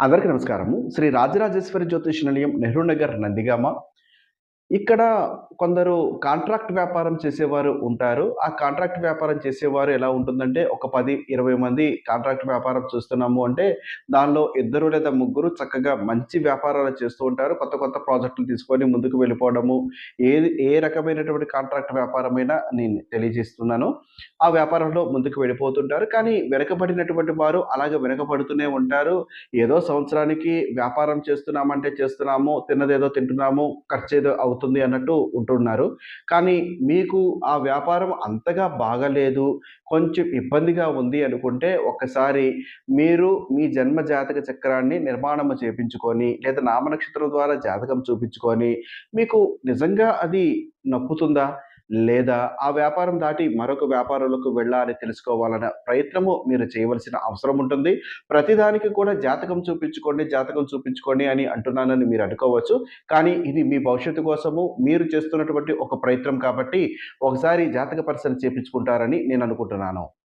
అందరికీ నమస్కారము. శ్రీ రాజరాజేశ్వరి జ్యోతిష్ నిలయం నెహ్రూ నగర్ నందిగామ. ఇక్కడ కొందరు కాంట్రాక్ట్ వ్యాపారం చేసేవారు ఉంటారు. ఆ కాంట్రాక్ట్ వ్యాపారం చేసేవారు ఎలా ఉంటుందంటే ఒక పది ఇరవై మంది కాంట్రాక్ట్ వ్యాపారం చూస్తున్నాము అంటే దానిలో ఇద్దరు లేదా ముగ్గురు చక్కగా మంచి వ్యాపారాలు చేస్తూ ఉంటారు. కొత్త కొత్త ప్రాజెక్టులు తీసుకొని ముందుకు వెళ్ళిపోవడము ఏది ఏ రకమైనటువంటి కాంట్రాక్ట్ వ్యాపారమైనా నేను తెలియజేస్తున్నాను. ఆ వ్యాపారంలో ముందుకు వెళ్ళిపోతుంటారు. కానీ వెనకబడినటువంటి వారు అలాగే వెనకబడుతూనే ఉంటారు. ఏదో సంవత్సరానికి వ్యాపారం చేస్తున్నామంటే చేస్తున్నాము తిన్నదేదో తింటున్నాము ఖర్చు ఏదో అవుతుంది అన్నట్టు ఉంటున్నారు. కానీ మీకు ఆ వ్యాపారం అంతగా బాగలేదు కొంచెం ఇబ్బందిగా ఉంది అనుకుంటే ఒక్కసారి మీరు మీ జన్మ జాతక చక్రాన్ని నిర్మాణము చేపించుకొని లేదా నామనక్షత్రం ద్వారా జాతకం చూపించుకొని మీకు నిజంగా అది నప్పుతుందా లేదా ఆ వ్యాపారం దాటి మరొక వ్యాపారంలోకి వెళ్ళాలని తెలుసుకోవాలన్న ప్రయత్నము మీరు చేయవలసిన అవసరం ఉంటుంది. ప్రతిదానికి కూడా జాతకం చూపించుకోండి జాతకం చూపించుకోండి అని అంటున్నానని మీరు అనుకోవచ్చు. కానీ ఇది మీ భవిష్యత్తు కోసము మీరు చేస్తున్నటువంటి ఒక ప్రయత్నం కాబట్టి ఒకసారి జాతక పరిశీలన చేపించుకుంటారని నేను అనుకుంటున్నాను.